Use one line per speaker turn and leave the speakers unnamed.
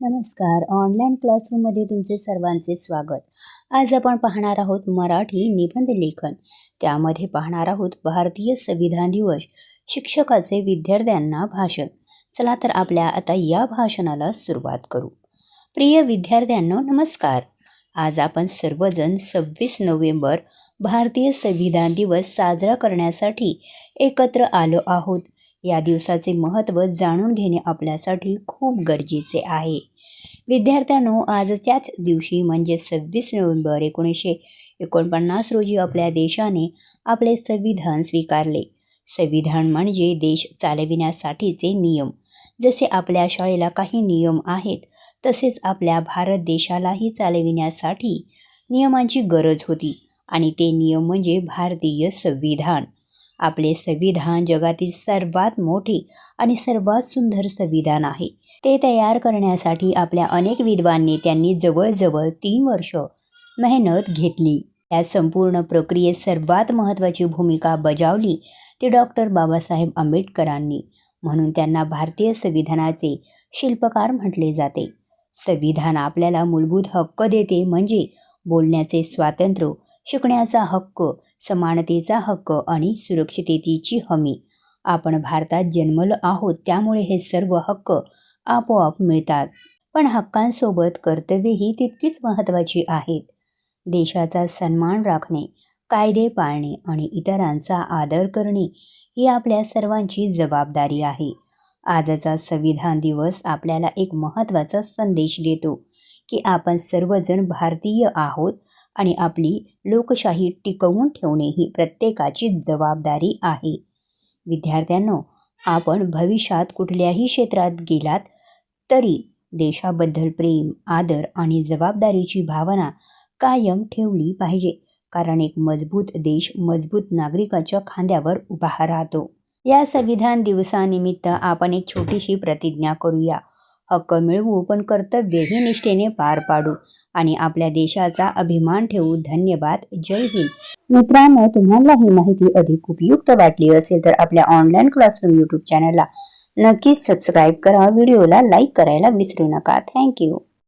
नमस्कार. ऑनलाईन क्लासरूममध्ये तुमचे सर्वांचे स्वागत. आज आपण पाहणार आहोत मराठी निबंध लेखन. त्यामध्ये पाहणार आहोत भारतीय संविधान दिवस शिक्षकाचे विद्यार्थ्यांना भाषण. चला तर आपल्या आता या भाषणाला सुरुवात करू. प्रिय विद्यार्थ्यांनो नमस्कार. आज आपण सर्वजण सव्वीस नोव्हेंबर भारतीय संविधान दिवस साजरा करण्यासाठी एकत्र आलो आहोत. या दिवसाचे महत्त्व जाणून घेणे आपल्यासाठी खूप गरजेचे आहे. विद्यार्थ्यांनो आजच्याच दिवशी म्हणजे सव्वीस नोव्हेंबर एकोणीसशे एकोणपन्नास रोजी आपल्या देशाने आपले संविधान स्वीकारले. संविधान म्हणजे देश चालविण्यासाठीचे नियम. जसे आपल्या शाळेला काही नियम आहेत तसेच आपल्या भारत देशालाही चालविण्यासाठी नियमांची गरज होती. आणि ते नियम म्हणजे भारतीय संविधान. आपले संविधान जगातील सर्वात मोठे आणि सर्वात सुंदर संविधान आहे. ते तयार करण्यासाठी आपल्या अनेक विद्वांनी त्यांनी जवळजवळ तीन वर्ष मेहनत घेतली. या संपूर्ण प्रक्रियेत सर्वात महत्त्वाची भूमिका बजावली ती डॉक्टर बाबासाहेब आंबेडकरांनी. म्हणून त्यांना भारतीय संविधानाचे शिल्पकार म्हटले जाते. संविधान आपल्याला मूलभूत हक्क देते म्हणजे बोलण्याचे स्वातंत्र्य शिकण्याचा हक्क समानतेचा हक्क आणि सुरक्षिततेची हमी. आपण भारतात जन्मलो आहोत त्यामुळे हे सर्व हक्क आपोआप मिळतात. पण हक्कांसोबत कर्तव्येही तितकीच महत्त्वाची आहेत. देशाचा सन्मान राखणे कायदे पाळणे आणि इतरांचा आदर करणे ही आपल्या सर्वांची जबाबदारी आहे. आजचा संविधान दिवस आपल्याला एक महत्त्वाचा संदेश देतो. की आपण सर्वजण भारतीय आहोत आणि आपली लोकशाही टिकवून ठेवणे ही प्रत्येकाची जबाबदारी आहे. विद्यार्थ्यांनो आपण भविष्यात कुठल्याही क्षेत्रात गेलात तरी देशाबद्दल प्रेम आदर आणि जबाबदारीची भावना कायम ठेवली पाहिजे. कारण एक मजबूत देश मजबूत नागरिकाच्या खांद्यावर उभा राहतो. या संविधान दिवसानिमित्त आपण एक छोटीशी प्रतिज्ञा करूया. हक्क मिळवू पण कर्तव्यही निष्ठेने पार पाडू आणि आपल्या देशाचा अभिमान ठेवू धन्यवाद. जय हिंद. मित्रांनो तुम्हाला ही माहिती अधिक उपयुक्त वाटली असेल तर आपल्या ऑनलाईन क्लासरूम यूट्यूब चॅनलला नक्कीच सबस्क्राईब करा. व्हिडिओला लाईक करायला विसरू नका. थँक्यू